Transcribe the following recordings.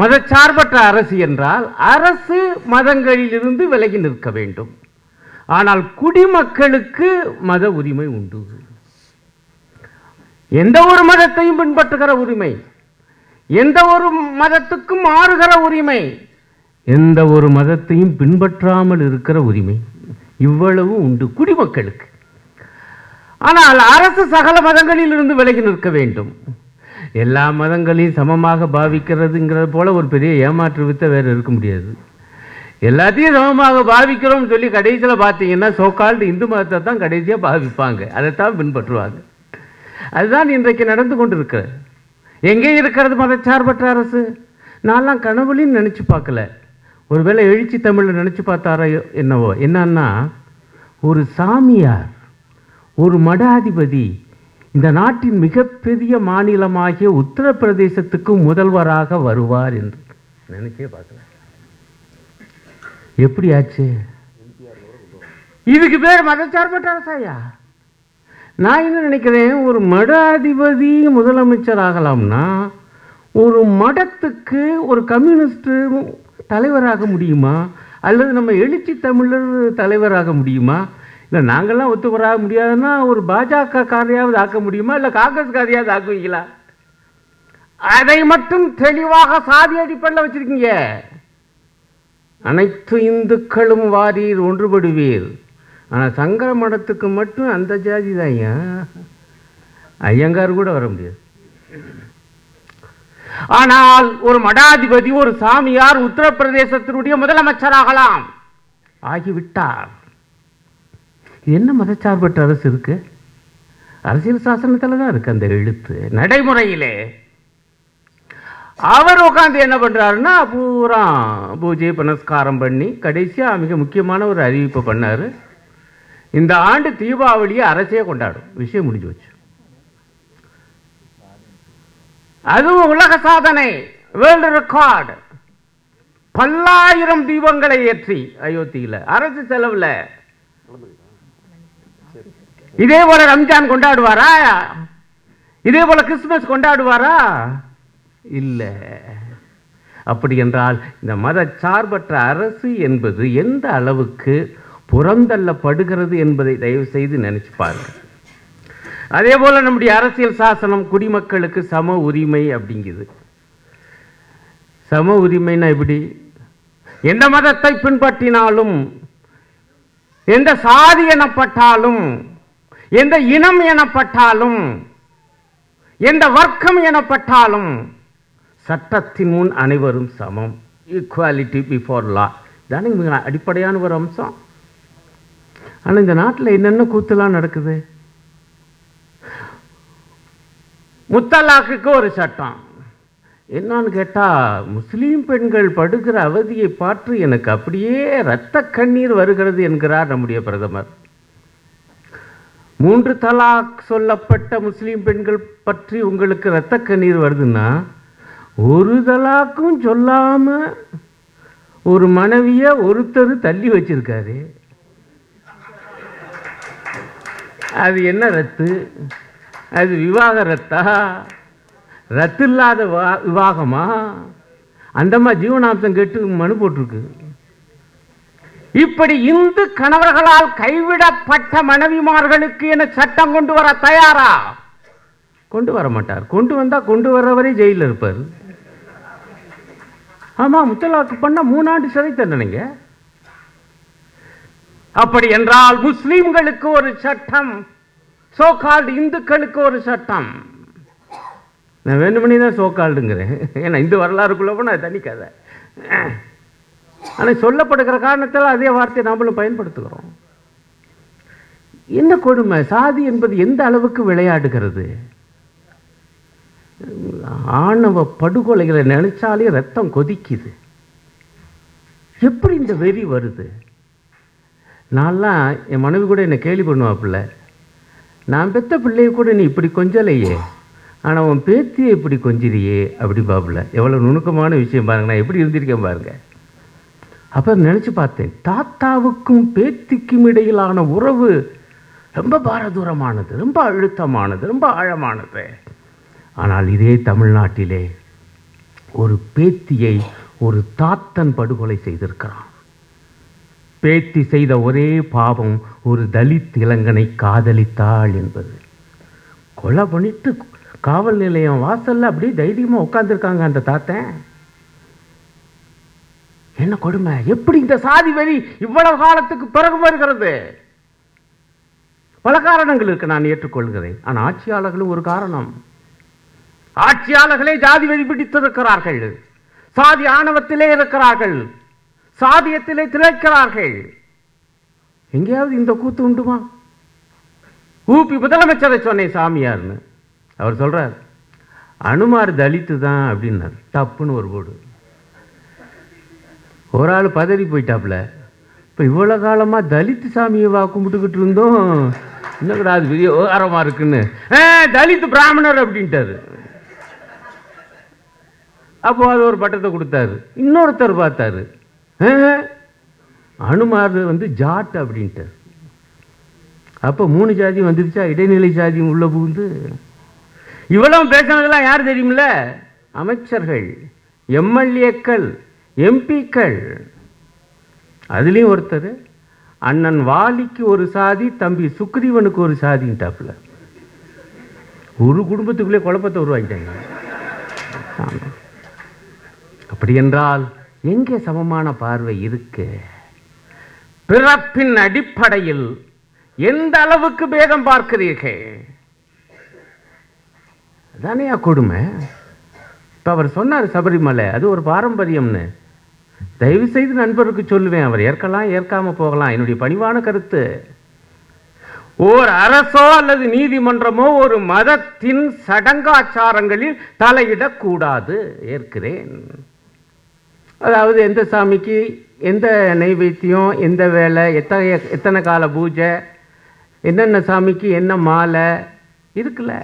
மதச்சார்பற்ற அரசு என்றால் அரசு மதங்களிலிருந்து விலகி நிற்க வேண்டும். ஆனால் குடிமக்களுக்கு மத உரிமை உண்டு. எந்த ஒரு மதத்தையும் பின்பற்றுகிற உரிமை எந்த ஒரு மதத்துக்கும் மாறுகிற உரிமை எந்த ஒரு மதத்தையும் பின்பற்றாமல் இருக்கிற உரிமை இவ்வளவு உண்டு குடிமக்களுக்கு. ஆனால் அரசு சகல மதங்களில் இருந்து விலகி நிற்க வேண்டும். எல்லா மதங்களையும் சமமாக பாவிக்கிறதுங்கிறது போல் ஒரு பெரிய ஏமாற்று வித்த வேறு இருக்க முடியாது. எல்லாத்தையும் சமமாக பாவிக்கிறோம்னு சொல்லி கடைசியில் பார்த்தீங்கன்னா சோக்கால்டு இந்து மதத்தை தான் கடைசியாக பாவிப்பாங்க. அதைத்தான் பின்பற்றுவாங்க. அதுதான் இன்றைக்கு நடந்து கொண்டிருக்கிற எங்கே இருக்கிறது மதச்சார்பற்ற அரசு? நான்லாம் கனவுலையும் நினச்சி பார்க்கல. ஒருவேளை எழுச்சி தமிழில் நினச்சி பார்த்தாரோ என்னவோ? என்னன்னா ஒரு சாமியார் ஒரு மடாதிபதி இந்த நாட்டின் மிகப்பெரிய மாநிலமாகிய உத்தரப்பிரதேசத்துக்கு முதல்வராக வருவார் என்று. நினைச்சே பார்க்கல. எப்படி ஆச்சு இதுக்கு பேர் மதச்சார்பற்ற அரசாயா? நான் என்ன நினைக்கிறேன் ஒரு மடாதிபதி முதலமைச்சர் ஆகலாம்னா ஒரு மடத்துக்கு ஒரு கம்யூனிஸ்ட் தலைவராக முடியுமா? அல்லது நம்ம எழுச்சி தமிழர் தலைவராக முடியுமா? இல்லை நாங்கள்லாம் ஒத்து வராக முடியாதுன்னா ஒரு பாஜக காரையாவது ஆக்க முடியுமா? இல்லை காங்கிரஸ் காரையாவது ஆக்குவீங்களா? அதை மட்டும் தெளிவாக சாதி அடிப்படையில் வச்சுருக்கீங்க. அனைத்து இந்துக்களும் வாரீர் ஒன்றுபடுவீர். ஆனால் சங்கர மடத்துக்கு மட்டும் அந்த ஜாதி தான் ஐயங்கார் கூட வர முடியாது. ஆனால் ஒரு மடாதிபதி ஒரு சாமியார் உத்தரப்பிரதேசத்தினுடைய முதலமைச்சராகலாம். ஆகிவிட்டார். என்ன மதச்சார்பற்ற அரசு இருக்கு? அரசியல் சாசனத்தில் தான் இருக்கு அந்த எழுத்து. நடைமுறையிலே. அவர் உட்காந்து என்ன பண்ணுறாருன்னா பூரா பூஜை புனஸ்காரம் பண்ணி கடைசியாக மிக முக்கியமான ஒரு அறிவிப்பை பண்ணாரு. இந்த ஆண்டு தீபாவளியை அரசே கொண்டாடும். விஷயம் முடிஞ்சு வச்சு அதுவும் உலக சாதனை வேர்ல்டு ரெக்கார்டு. பல்லாயிரம் தீபங்களை ஏற்றி அயோத்தியில். அரசு செலவில். இதே போல ரம்ஜான் கொண்டாடுவாரா? இதே போல கிறிஸ்துமஸ் கொண்டாடுவாரா? இல்லை. அப்படி என்றால் இந்த மத சார்பற்ற அரசு என்பது எந்த அளவுக்கு புறந்தள்ளப்படுகிறது என்பதை தயவு செய்து நினைச்சு பாருங்க அதே போல நம்முடைய அரசியல் சாசனம் குடிமக்களுக்கு சம உரிமை அப்படிங்குது. சம உரிமைனா எப்படி? எந்த மதத்தை பின்பற்றினாலும் எந்த சாதி எனப்பட்டாலும் எந்த இனம் எனப்பட்டாலும் எந்த வர்க்கம் எனப்பட்டாலும் சட்டத்தின் முன் அனைவரும் சமம். ஈக்குவாலிட்டி பிஃபோர் லா தானே மிக அடிப்படையான ஒரு அம்சம். ஆனால் இந்த நாட்டில் என்னென்ன கூத்துலாம் நடக்குது? முத்தலாக்குக்கு ஒரு சட்டம். என்னான்னு கேட்டால் முஸ்லீம் பெண்கள் படுகிற அவதியை பார்த்து எனக்கு அப்படியே இரத்த கண்ணீர் வருகிறது என்கிறார் நம்முடைய பிரதமர். மூன்று தலாக் சொல்லப்பட்ட முஸ்லீம் பெண்கள் பற்றி உங்களுக்கு இரத்த கண்ணீர் வருதுன்னா ஒரு தலாக்கும் சொல்லாமல் ஒரு மனைவியை ஒருத்தர் தள்ளி வச்சிருக்காரு. அது என்ன ரத்து அது விவாக ரத்தா ரத்து இல்லாத வா- விவாகமா? அந்தம்மா ஜீவனாம்சம் கேட்டு மனு போட்டிருக்கு. இப்படி இந்து கணவர்களால் கைவிடப்பட்ட மனைவிமார்களுக்கு என சட்டம் கொண்டு வர தயாரா? கொண்டு வர மாட்டார். கொண்டு வந்தா கொண்டு வர்றவரே ஜெயிலில் இருப்பார். ஆமா முத்தலாக்கு பண்ண மூணாண்டு சிறை தண்டனைங்க அப்படி என்றால் முஸ்லீம்களுக்கு ஒரு சட்டம் சோகால்டு இந்துக்களுக்கு ஒரு சட்டம். நான் வேண்டுமணி தான் சோகால்டுங்கிறேன் ஏன்னா இந்த வரலாறுக்குள்ள போனால் தனி கதை ஆனால் சொல்லப்படுகிற காரணத்தால் அதே வார்த்தையை நாமளும் பயன்படுத்துகிறோம். என்ன கொடுமை? சாதி என்பது எந்த அளவுக்கு விளையாடுகிறது? ஆணவ படுகொலைகளை நினைச்சாலே ரத்தம் கொதிக்குது. எப்படி இந்த வெறி வருது? நான்லாம் என் மனைவி கூட என்னை கேள்வி பண்ணுவாப்புல. நான் பெத்த பிள்ளைய கூட நீ இப்படி கொஞ்சலையே. ஆனால் உன் பேத்தியை இப்படி கொஞ்சிறியே அப்படி பாப்புல எவ்வளோ நுணுக்கமான விஷயம் பாருங்க. நான் எப்படி இருந்திருக்கேன் பாருங்க. அப்போ நினச்சி பார்த்தேன் தாத்தாவுக்கும் பேத்திக்கும் இடையிலான உறவு ரொம்ப பாரதூரமானது ரொம்ப அழுத்தமானது ரொம்ப ஆழமானது. ஆனால் இதே தமிழ்நாட்டிலே ஒரு பேத்தியை ஒரு தாத்தன் படுகொலை செய்திருக்கிறான். பேத்தி செய்த ஒரே பாவம் ஒரு தலித் இளைஞனை காதலித்தாள் என்பது. கொலை பண்ணிட்டு காவல் நிலையம் வாசல்ல அப்படியே தைரியமாக உட்காந்துருக்காங்க அந்த தாத்தன். என்ன கொடுமை? எப்படி இந்த சாதி வெறி இவ்வளவு காலத்துக்கு பிறகு வருகிறது? பல காரணங்கள் இருக்கு நான் ஏற்றுக்கொள்கிறேன். ஆனால் ஆட்சியாளர்களும் ஒரு காரணம். ஆட்சியாளர்களே ஜாதி வெறி பிடித்திருக்கிறார்கள். சாதி ஆணவத்திலே இருக்கிறார்கள். சாதியத்திலே திளைக்கிறார்கள். எங்கேயாவது இந்த கூத்து உண்டுமா? ஊபி முதலமைச்சரை சொன்னேன் சாமியார்னு. அவர் சொல்றார் அனுமார் தலித்து தான் அப்படின்னார். தப்புன்னு ஒரு போடு. ஒரு ஆள் பதறி போயிட்டாப்புல. இப்போ இவ்வளோ காலமாக தலித்து சாமியை வா கும்பிட்டுக்கிட்டு இருந்தோம். இன்னும் அது பெரிய ஓரமாக இருக்குன்னு. "ஆ, தலித்து பிராமணர் அப்படின்ட்டாரு. அப்போ அது ஒரு பட்டத்தை கொடுத்தாரு. இன்னொருத்தர் பார்த்தாரு. அனுமார் வந்து ஜாட் அப்படின்ட்டார். அப்போ மூணு ஜாதி வந்துருச்சா? இடைநிலை ஜாதியும் உள்ள புகுந்து. இவ்வளவு பேசினதெல்லாம் யார் தெரியுமில்ல? அமைச்சர்கள். எம்எல்ஏக்கள். எம்பிக்கள். அதுலேயும் ஒருத்தர் அண்ணன் வாலிக்கு ஒரு சாதி தம்பி சுக்ரீவனுக்கு ஒரு சாதின்ட்டாப்புல. ஒரு குடும்பத்துக்குள்ளே குழப்பத்தை உருவாக்கிட்டாங்க. அப்படி என்றால் எங்கே சமமான பார்வை இருக்கு? பிறப்பின் அடிப்படையில் எந்த அளவுக்கு பேதம் பார்க்கிறீர்கள்? தானே கொடுமை? இப்போ அவர் சொன்னார் சபரிமலை அது ஒரு பாரம்பரியம்னு. தயவு செய்து நண்பருக்கு சொல்லுவேன் அவர் ஏற்கலாம் ஏற்காமல் போகலாம். என்னுடைய பணிவான கருத்து ஓர் அரசோ அல்லது நீதிமன்றமோ ஒரு மதத்தின் சடங்காச்சாரங்களில் தலையிடக்கூடாது ஏற்கிறேன். அதாவது எந்த சாமிக்கு எந்த நைவேத்தியம் எந்த வேலை எத்தகைய எத்தனை கால பூஜை என்னென்ன சாமிக்கு என்ன மாலை இருக்குல்ல.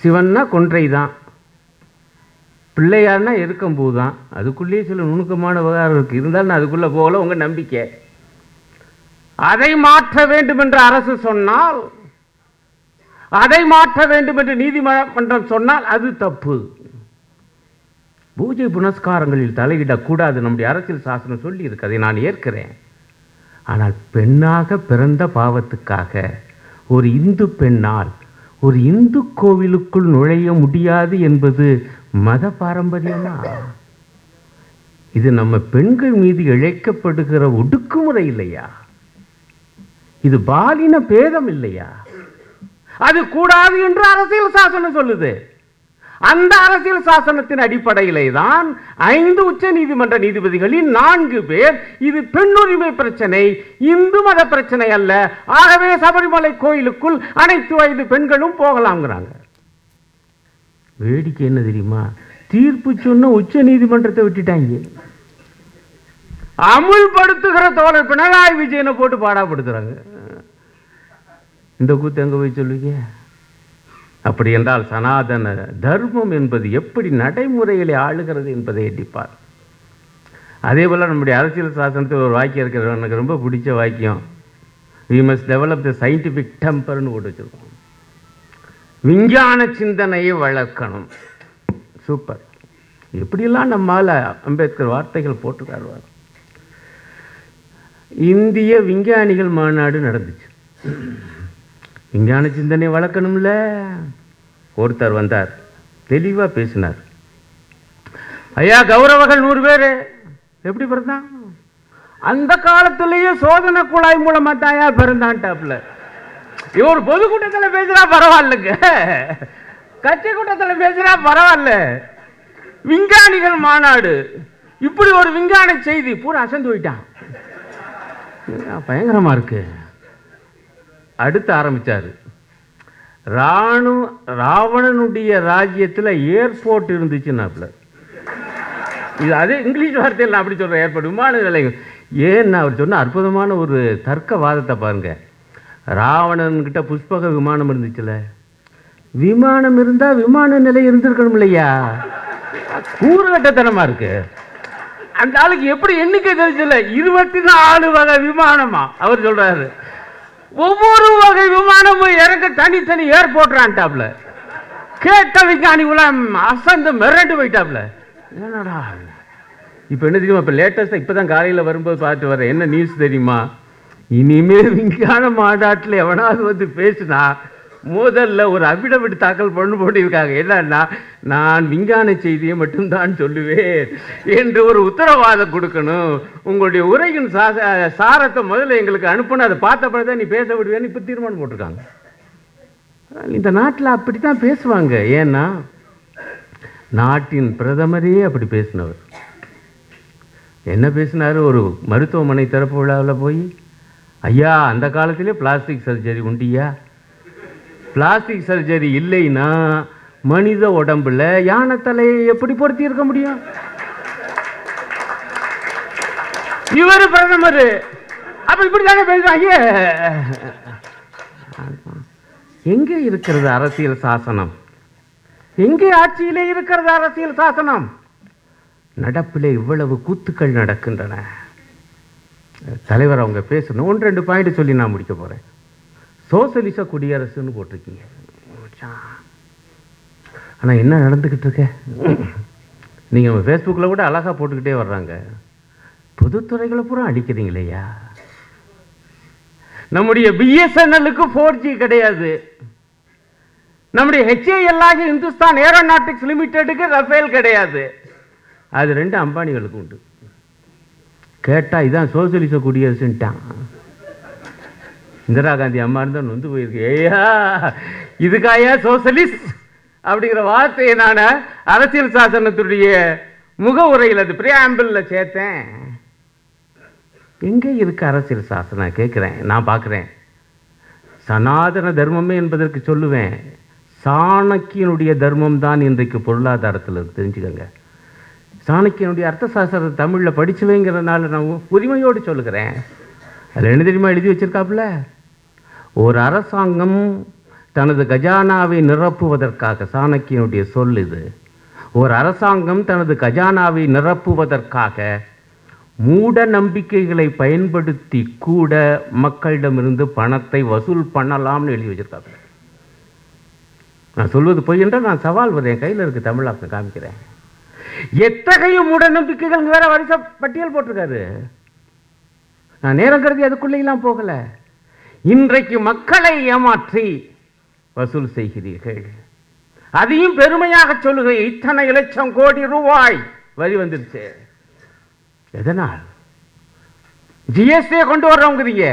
சிவன்னா கொன்றை தான் பிள்ளையார்னா எருக்கம்பூ தான் அதுக்குள்ளேயே சில நுணுக்கமான விவகாரம் இருக்குது இருந்தாலும் நான் அதுக்குள்ளே போகல உங்கள் நம்பிக்கை. அதை மாற்ற வேண்டும் என்று அரசு சொன்னால் அதை மாற்ற வேண்டும் என்று நீதிமன்றம் சொன்னால் அது தப்பு. பூஜை புனஸ்காரங்களில் தலையிடக்கூடாது. நம்முடைய அரசியல் சாசனம் சொல்லி இருக்கு அதை நான் ஏற்கிறேன். ஆனால் பெண்ணாக பிறந்த பாவத்துக்காக ஒரு இந்து பெண்ணால் ஒரு இந்து கோவிலுக்குள் நுழைய முடியாது என்பது மத பாரம்பரியமா இது நம்ம பெண்கள் மீது இழைக்கப்படுகிற ஒடுக்குமுறை இல்லையா? இது பாலின பேதம் இல்லையா? அது கூடாது என்று அரசியல் சாசனம் சொல்லுது. அந்த அரசியல் சாசனத்தின் அடிப்படையிலே தான் ஐந்து உச்ச நீதிமன்ற நீதிபதிகளில் நான்கு பேர் இது பெண்ணுரிமை பிரச்சனை இந்து மத பிரச்சனை அல்ல. ஆகவே சபரிமலை கோயிலுக்குள் அனைத்து வயது பெண்களும் போகலாம்ங்கிறாங்க. வேடிக்கை என்ன தெரியுமா? தீர்ப்பு சொன்ன உச்ச நீதிமன்றத்தை விட்டுட்டாங்க. அமுல்படுத்துகிற தோழர் பினராயி விஜயனை போட்டு பாடாப்படுத்துறாங்க. இந்த கூத்து எங்க போய் சொல்லுவீங்க அப்படி என்றால் சனாதன தர்மம் என்பது எப்படி நடைமுறைகளை ஆளுகிறது என்பதை எட்டிப்பார். அதே போல் நம்முடைய அரசியல் சாசனத்தில் ஒரு வாக்கியம் இருக்கிறது. எனக்கு ரொம்ப பிடிச்ச வாக்கியம். We must develop the scientific டெம்பர்னு போட்டு வச்சிருக்கோம். விஞ்ஞான சிந்தனையை வளர்க்கணும். சூப்பர் எப்படிலாம் நம்மால் அம்பேத்கர் வார்த்தைகள் போட்டுக்காருவார் இந்திய விஞ்ஞானிகள் மாநாடு நடந்துச்சு. விஞ்ஞான சிந்தனை வளர்க்கணும்ல. ஒருத்தர் வந்தார். தெளிவாக பேசினார். ஐயா கௌரவர்கள் நூறு பேர். எப்படி பிறந்தான்? அந்த காலத்திலேயே சோதனை குழாய் மூலமாக தாயா பிறந்தான்ட்டாப்புல. இவர் பொதுக்கூட்டத்தில் பேசுனா பரவாயில்லைங்க. கட்சி கூட்டத்தில் பேசுனா பரவாயில்ல. விஞ்ஞானிகள் மாநாடு. இப்படி ஒரு விஞ்ஞான செய்தி பூரா அசந்து போயிட்டான். பயங்கரமா இருக்கு. அடுத்து ஆரம்பிச்சாரு. ராணு ராவணனுடைய ராஜ்யத்தில் ஏர்போர்ட் இருந்துச்சுன்னாப்புல இது அது இங்கிலீஷ் வார்த்தையில் நான் அப்படி சொல்கிறேன் ஏற்படும் விமான நிலையம். ஏன்னு அவர் சொன்ன அற்புதமான ஒரு தர்க்க வாதத்தை ராவணன்கிட்ட புஷ்பக விமானம் இருந்துச்சுல. விமானம் இருந்தால் விமான நிலை இருந்திருக்கணும் இல்லையா கூறுகட்டத்தனமாக இருக்கு. அந்த ஆளுக்கு எப்படி எண்ணிக்கை தெரிஞ்சல? இருபத்தி நாலு வகை விமானமா? அவர் சொல்றாரு. ஒவ்வொரு வகை விமானமும் இறங்க தனித்தனி ஏர்போர்ட்றான்டாப்ல கேட்ட விஞ்ஞானி உலாம் அசந்து மிரண்டு போயிட்டாப்ல. என்னடா இப்போ என்ன தெரியுமா? இப்போ லேட்டஸ்ட்டாக இப்போ தான் காலையில் வரும்போது பார்த்து வர என்ன நியூஸ் தெரியுமா? இனிமேல் விஞ்ஞான மாநாட்டில் எவனாவது வந்து பேசுனா முதல்ல ஒரு அபிடவிட் தாக்கல் பண்ணு போட்டிருக்காங்க என்னன்னா நான் விஞ்ஞான செய்தியை மட்டும்தான் சொல்லுவேன் என்று ஒரு உத்தரவாதம் கொடுக்கணும். உங்களுடைய உரையின் சா- சாரத்தை முதல்ல எங்களுக்கு அனுப்பணும். அதை பார்த்த பிறகு தான் நீ பேச விடுவேன்னு இப்போ தீர்மானம் போட்டிருக்காங்க. இந்த நாட்டில் அப்படி தான் பேசுவாங்க. ஏன்னா நாட்டின் பிரதமரே அப்படி பேசினவர். என்ன பேசினாரு? ஒரு மருத்துவமனை திறப்பு விழாவில் போய் ஐயா அந்த காலத்திலே பிளாஸ்டிக் சர்ஜரி உண்டியா? பிளாஸ்டிக் சர்ஜரி இல்லைன்னா மனித உடம்புல யானை தலையை எப்படி பொருத்தி இருக்க முடியும்? இவர் பிரதமர். அப்ப இப்படி தானே பேசுறாங்க எங்கே இருக்கிறது அரசியல் சாசனம்? எங்கே ஆட்சியிலே இருக்கிறது அரசியல் சாசனம்? நடப்பிலே இவ்வளவு கூத்துக்கள் நடக்கின்றன. தலைவர் அவங்க பேசணும். ஒன்று ரெண்டு பாயிண்ட் சொல்லி நான் முடிக்க போகிறேன் சோசலிச குடியரசுன்னு போட்டிருக்கீங்க. ஆனால் என்ன நடந்துக்கிட்டு இருக்க? நீங்கள் ஃபேஸ்புக்கில் கூட அழகா போட்டுக்கிட்டே வர்றாங்க. பொதுத்துறைகளை பூரா அடிக்கிறீங்களேயா நம்முடைய பிஎஸ்என்எல்லுக்கு ஃபோர் ஜி கிடையாது. நம்முடைய ஹெச்ஏஎல்லாக இந்துஸ்தான் ஏரோநாட்டிக்ஸ் லிமிடெடுக்கு ரஃபேல் கிடையாது. அது ரெண்டு அம்பானிகளுக்கு உண்டு. கேட்டால் இதான் சோசியலிச குடியரசுன்ட்டான். இந்திரா காந்தி அம்மா இருந்தால் நொந்து போயிருக்கு. ஏயா இதுக்காயா சோசலிஸ்ட் அப்படிங்கிற வார்த்தையை நான் அரசியல் சாசனத்துடைய முக உரையில் அது பிரியாம்பிளில் சேர்த்தேன். எங்கே இருக்கு அரசியல் சாசனம்? கேட்குறேன் நான் பார்க்குறேன். சனாதன தர்மமே என்பதற்கு சொல்லுவேன். சாணக்கியனுடைய தர்மம் தான் இன்றைக்கு பொருளாதாரத்தில் தெரிஞ்சுக்கோங்க தெரிஞ்சுக்கங்க. சாணக்கியனுடைய அர்த்த சாஸ்திரத்தை தமிழில் படிச்சுவேங்கிறதுனால நான் உரிமையோடு சொல்லுகிறேன். அதில் என்ன தெரியுமா எழுதி வச்சிருக்காப்புல? ஒரு அரசாங்கம் தனது கஜானாவை நிரப்புவதற்காக சாணக்கியனுடைய சொல் இது. ஒரு அரசாங்கம் தனது கஜானாவை நிரப்புவதற்காக மூட நம்பிக்கைகளை பயன்படுத்தி கூட மக்களிடமிருந்து பணத்தை வசூல் பண்ணலாம்னு எழுதி வச்சிருக்காங்க நான் சொல்வது பொய் என்றால் நான் சவால் வருது என் கையில் இருக்குது தமிழாக்கம் காமிக்கிறேன். எத்தகைய மூட நம்பிக்கைகள் வேற வரிசை பட்டியல் போட்டிருக்காரு. நான் நேரம் கருதி அதுக்குள்ளேயெல்லாம் போகல. இன்றைக்கு மக்களை ஏமாற்றி வசூல் செய்கிறீர்கள். அதையும் பெருமையாக சொல்லுகிறேன். இத்தனை லட்சம் கோடி ரூபாய் வரி வந்துருச்சு. எதனால்? ஜிஎஸ்டியை கொண்டு வர்றவங்கிறீங்க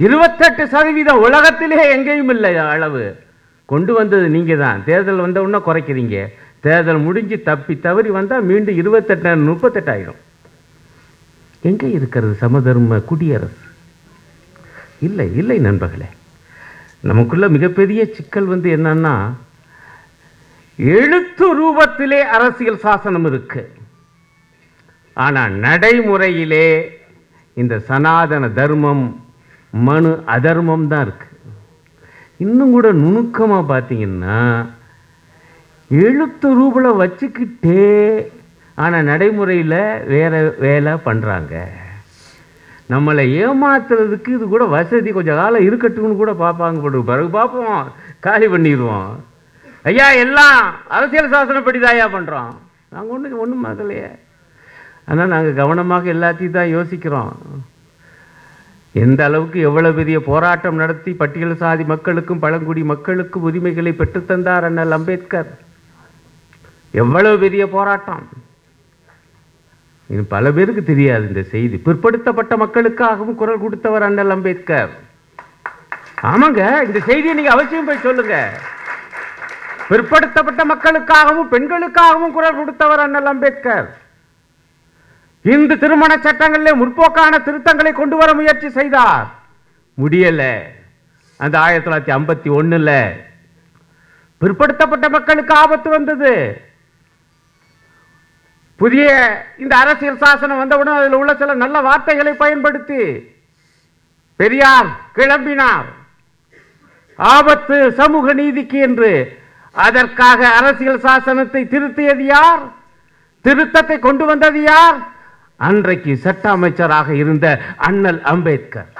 இருபத்தெட்டு சதவீதம் உலகத்திலே எங்கேயும் இல்லை அளவு. கொண்டு வந்தது நீங்க தான் தேர்தல் வந்த உடனே குறைக்கிறீங்க. தேர்தல் முடிஞ்சு தப்பி தவறி வந்தால் மீண்டும் இருபத்தெட்டு முப்பத்தெட்டாயிரம். எங்கே இருக்கிறது சமதர்ம குடியரசு? இல்லை இல்லை நண்பர்களே. நமக்குள்ள மிகப்பெரிய சிக்கல் வந்து என்னன்னா எழுத்து ரூபத்திலே அரசியல் சாசனம் இருக்கு. ஆனால் நடைமுறையிலே இந்த சனாதன தர்மம் மனு அதர்மம் தான் இருக்கு. இன்னும் கூட நுணுக்கமாக பார்த்தீங்கன்னா எழுத்து ரூபில் வச்சுக்கிட்டே ஆனால் நடைமுறையில் வேறு வேலை பண்ணுறாங்க நம்மளை ஏமாத்துறதுக்கு இது கூட வசதி கொஞ்சம் காலம் இருக்கட்டும்னு கூட பார்ப்பாங்க போட்டு பிறகு பார்ப்போம். காலி பண்ணிடுவோம். ஐயா எல்லாம் அரசியல் சாசனப்படி தாயா பண்ணுறோம் நாங்கள் ஒன்றும் ஒன்றும் பார்க்கலையே. ஆனால் நாங்கள் கவனமாக எல்லாத்தையும் தான் யோசிக்கிறோம். எந்த அளவுக்கு எவ்வளோ பெரிய போராட்டம் நடத்தி பட்டியல் சாதி மக்களுக்கும் பழங்குடி மக்களுக்கும் உரிமைகளை பெற்றுத்தந்தார் அண்ணல் அம்பேத்கர். எவ்வளவு பெரிய போராட்டம்? இது பல பேருக்கு தெரியாது இந்த செய்தி. பிற்படுத்தப்பட்ட மக்களுக்காகவும் குரல் கொடுத்தவர் அண்ணல் அம்பேத்கர். ஆமாங்க இந்த செய்தியை நீங்க அவசியம் போய் சொல்லுங்க. பிற்படுத்தப்பட்ட மக்களுக்காகவும் பெண்களுக்காகவும் குரல் கொடுத்தவர் அண்ணல் அம்பேத்கர். இந்து திருமண சட்டங்களிலே முற்போக்கான திருத்தங்களை கொண்டு வர முயற்சி செய்தார். முடியல. அந்த ஆயிரத்தி தொள்ளாயிரத்தி ஐம்பத்தி ஒண்ணுல பிற்படுத்தப்பட்ட மக்களுக்கு ஆபத்து வந்தது. புதிய இந்த அரசியல் சாசனம் வந்தவுடன் அதில் உள்ள சில நல்ல வார்த்தைகளை பயன்படுத்தி பெரியார் கிளம்பினார். ஆபத்து சமூக நீதிக்கு என்று. அதற்காக அரசியல் சாசனத்தை திருத்தியது யார்? திருத்தத்தை கொண்டு வந்தது யார்? அன்றைக்கு சட்ட அமைச்சராக இருந்த அண்ணல் அம்பேத்கர்.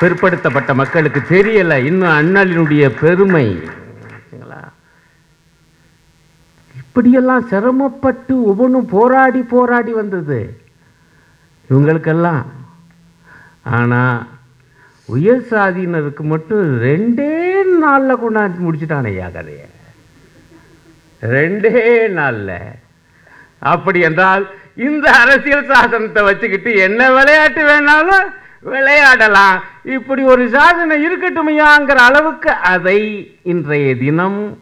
பிற்படுத்தப்பட்ட மக்களுக்கு தெரியல இன்னும் அண்ணலினுடைய பெருமை. இப்படியெல்லாம் சிரமப்பட்டு ஒவ்வொன்றும் போராடி போராடி வந்தது. இவங்களுக்கெல்லாம். ஆனால் உயர் சாதியினருக்கு மட்டும் ரெண்டே நாளில் கொண்டாந்து முடிச்சுட்டானே ஐயா கதையை. ரெண்டே நாளில். அப்படி என்றால் இந்த அரசியல் சாசனத்தை வச்சுக்கிட்டு என்ன விளையாட்டு வேணாலும் விளையாடலாம். இப்படி ஒரு சாதனை இருக்கட்டுமையாங்கிற அளவுக்கு அதை இன்றைய தினம்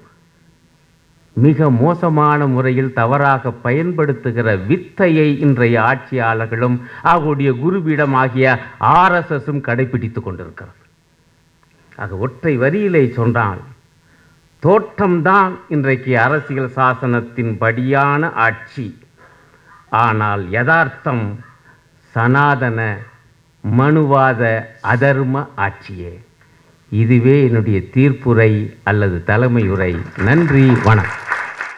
மிக மோசமான முறையில் தவறாக பயன்படுத்துகிற வித்தையை இன்றைய ஆட்சியாளர்களும் அவருடைய குருபீடம் ஆகிய ஆர்எஸ்எஸும் கடைபிடித்து கொண்டிருக்கிறது. ஆக ஒற்றை வரியிலே சொன்னால் தோற்றம்தான் இன்றைக்கு அரசியல் சாசனத்தின் படியான ஆட்சி. ஆனால் யதார்த்தம் சனாதன மனுவாத அதர்ம ஆட்சியே. இதுவே என்னுடைய தீர்ப்புரை அல்லது தலைமையுரை. நன்றி வணக்கம்.